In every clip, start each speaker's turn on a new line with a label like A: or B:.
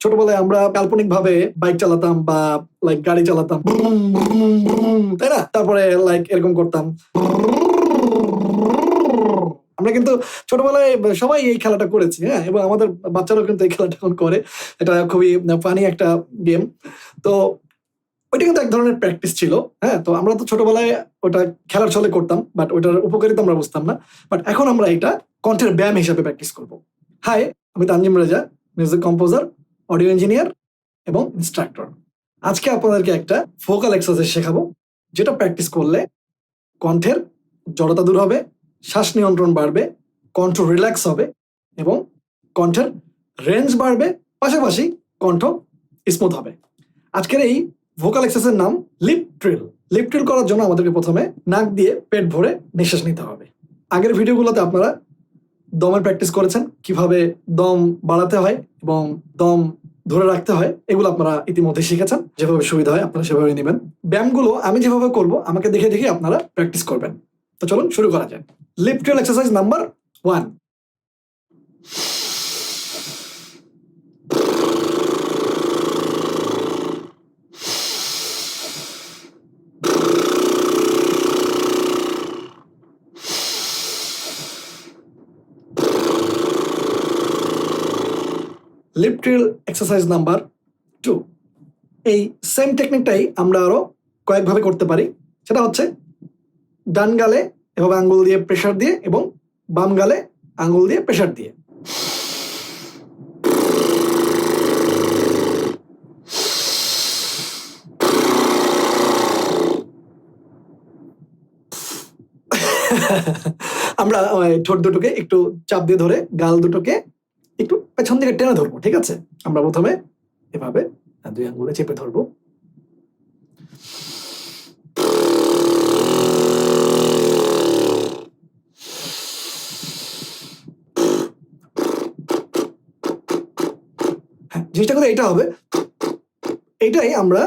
A: ছোটবেলায় আমরা কাল্পনিক ভাবে বাইক চালাতাম বা লাইক গাড়ি চালাতাম। তাই না? তারপরে লাইক এরকম করতাম। আমরা কিন্তু ছোটবেলায় সবাই এই খেলাটা করেছি হ্যাঁ? এবং আমাদের বাচ্চারাও কিন্তু এই খেলাটা এখন করে। এটা খুবই ফানি একটা গেম তো ওইটা কিন্তু এক ধরনের প্র্যাকটিস ছিল হ্যাঁ? তো আমরা তো ছোটবেলায় ওটা খেলার ছলে করতাম বাট ওটার উপকারিতা আমরা বুঝতাম না। বাট এখন আমরা এটা কণ্ঠের ব্যায়াম হিসাবে প্র্যাকটিস করব। হাই আমি Tanzim Reza music composer audio engineer এবং ইনস্ট্রাক্টর আজকে আপনাদেরকে একটা ভোকাল এক্সারসাইজ শেখাবো, যেটা প্র্যাকটিস করলে কণ্ঠের জড়তা দূর হবে, শ্বাস নিয়ন্ত্রণ বাড়বে, কণ্ঠ রিল্যাক্স হবে এবং কণ্ঠের রেঞ্জ বাড়বে, পাশাপাশি কণ্ঠ স্মুথ হবে। আজকের এই ভোকাল এক্সারসাইজের নাম লিপ ট্রিল লিপ ট্রিল করার জন্য আমাদেরকে প্রথমে নাক দিয়ে পেট ভরে নিঃশ্বাস নিতে হবে। আগের ভিডিওগুলোতে আপনারা দমের প্র্যাকটিস করেছেন, কীভাবে দম বাড়াতে হয় এবং দম ধরে রাখতে হয়, এগুলো আপনারা ইতিমধ্যে শিখেছেন। যেভাবে সুবিধা হয় আপনারা সেভাবে নেবেন। ব্যায়ামগুলো আমি যেভাবে করব, আমাকে দেখে দেখে আপনারা প্র্যাকটিস করবেন। তো চলুন শুরু করা যায় lip trill exercise number one lip trill exercise number two এই সেম টেকনিকটাই আমরা আরও কয়েকভাবে করতে পারি। সেটা হচ্ছে ডান গালে এভাবে আঙ্গুল দিয়ে প্রেসার দিয়ে এবং বাম গালে আঙ্গুল দিয়ে প্রেশার দিয়ে। আমরা ঠোঁট দুটোকে একটু চাপ দিয়ে ধরে গাল দুটোকে একটু পেছন দিকে টেনে ধরবো, ঠিক আছে? আমরা প্রথমে এভাবে দুই আঙ্গুলে চেপে ধরবো। হ্যাঁ জিনিসটা কিন্তু এটা হবে। এইটাই আমরা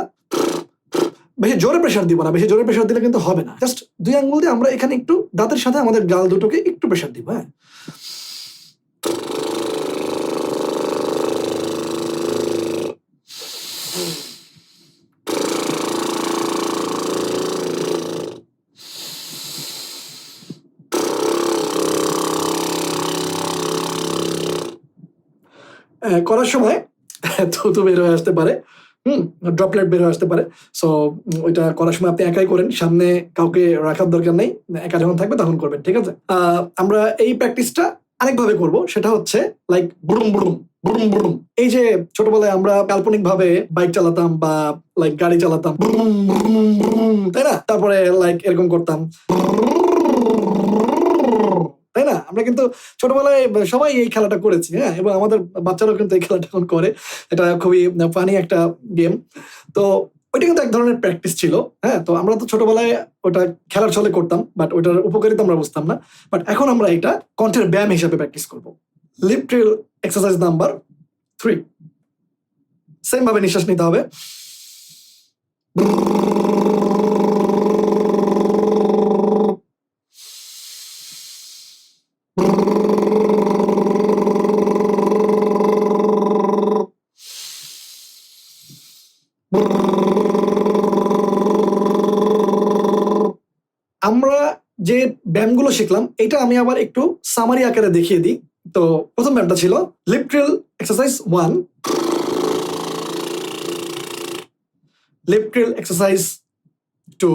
A: বেশি জোরে প্রেশার দিব না, বেশি জোরে প্রেশার দিলে কিন্তু হবে না। জাস্ট দুই আঙ্গুল দিয়ে আমরা এখানে একটু দাঁতের সাথে আমাদের গাল দুটোকে একটু প্রেশার দিব হ্যাঁ। করার সময় থুতু বের হয়ে আসতে পারে। হুম ড্রপলেট বের হয়ে আসতে পারে। সো ওইটা করার সময় আপনি একাই করেন। সামনে কাউকে রাখার দরকার নেই। একা যখন থাকবে তখন করবেন, ঠিক আছে? আমরা এই প্র্যাকটিসটা আরেকভাবে করব। সেটা হচ্ছে লাইক বুড়ুম বুড়ুম বুড়ুম বুড়ুম। এই যে ছোটবেলায় আমরা কাল্পনিক ভাবে বাইক চালাতাম বা লাইক গাড়ি চালাতাম। তাই না? তারপরে লাইক এরকম করতাম। আমরা কিন্তু ছোটবেলায় সবাই এই খেলাটা করেছি হ্যাঁ? এবং আমাদের বাচ্চারাও কিন্তু এই খেলাটা এখন করে। এটা খুবই ফানি একটা গেম তো ওইটা কিন্তু এক ধরনের প্র্যাকটিস ছিল হ্যাঁ? তো আমরা তো ছোটবেলায় ওটা খেলার ছলে করতাম বাট ওটার উপকারিতা আমরা বুঝতাম না। বাট এখন আমরা এটা কণ্ঠের ব্যায়াম হিসাবে প্র্যাকটিস করব। Lip trill exercise number three same ভাবে নিঃশ্বাস নিতে হবে। আমরা যে ব্যায়ামগুলো শিখলাম, এটা আমি আবার একটু সামারি আকারে দেখিয়ে দিই। তো প্রথম ব্যায়ামটা ছিল lip trill exercise one lip trill exercise two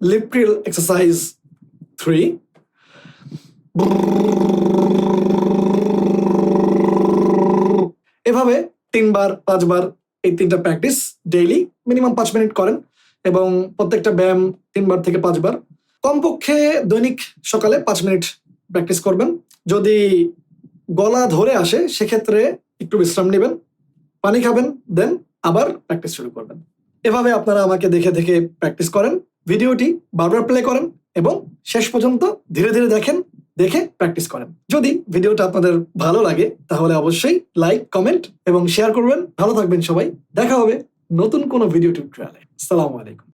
A: lip trill exercise 3 এভাবে তিনবার, পাঁচবার এই তিনটা প্র্যাকটিস ডেইলি মিনিমাম পাঁচ মিনিট করেন এবং প্রত্যেকটা ব্যায়াম তিনবার থেকে পাঁচবার। কমপক্ষে দৈনিক সকালে পাঁচ মিনিট প্র্যাকটিস করবেন। যদি গলা ধরে আসে, সেক্ষেত্রে একটু বিশ্রাম নেবেন, পানি খাবেন দেন আবার প্র্যাকটিস শুরু করবেন। এভাবে আপনারা আমাকে দেখে দেখে প্র্যাকটিস করেন। ভিডিওটি বারবার প্লে করেন এবং শেষ পর্যন্ত ধীরে ধীরে দেখেন, দেখে প্র্যাকটিস করেন। যদি ভিডিওটা আপনাদের ভালো লাগে, তাহলে অবশ্যই লাইক কমেন্ট এবং শেয়ার করবেন। ভালো থাকবেন সবাই। দেখা হবে নতুন কোনো ভিডিও টিউটোরিয়ালে আসসালামু আলাইকুম।